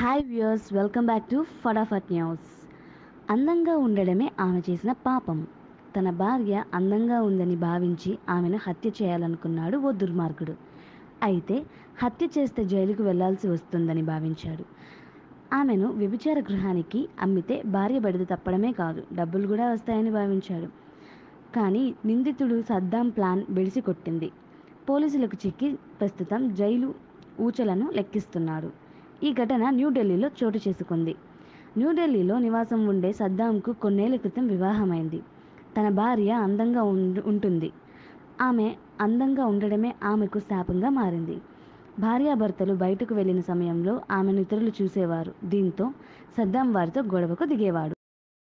Hi viewers welcome back to Fatafat news అందంగా ఉండడమే ఆమె చేసిన పాపం. తన భార్య అందంగా ఉందని భావించి ఆమెను హత్య చేయాలనుకున్నాడు ఓ దుర్మార్గుడు. అయితే హత్య చేస్తే జైలుకు వెళ్ళాల్సి వస్తుందని భావించాడు. ఆమెను వ్యభిచార గృహానికి అమ్మితే భార్య బడిద తప్పడమే కాదు డబ్బులు కూడా వస్తాయని భావించాడు. కానీ నిందితుడు సద్దాం ప్లాన్ బెడిసి కొట్టింది పోలీసులకు చిక్కి ప్రస్తుతం జైలు ఊచలను లెక్కిస్తున్నాడు. ఈ ఘటన న్యూఢిల్లీలో చోటు చేసుకుంది. న్యూఢిల్లీలో నివాసం ఉండే సద్దాంకు కొన్నేళ్ళ క్రితం వివాహమైంది. తన భార్య అందంగా ఉంటుంది. ఆమె అందంగా ఉండడమే ఆమెకు శాపంగా మారింది. భార్యాభర్తలు బయటకు వెళ్ళిన సమయంలో ఆమెను ఇతరులు చూసేవారు. దీంతో సద్దాం వారితో గొడవకు దిగేవాడు.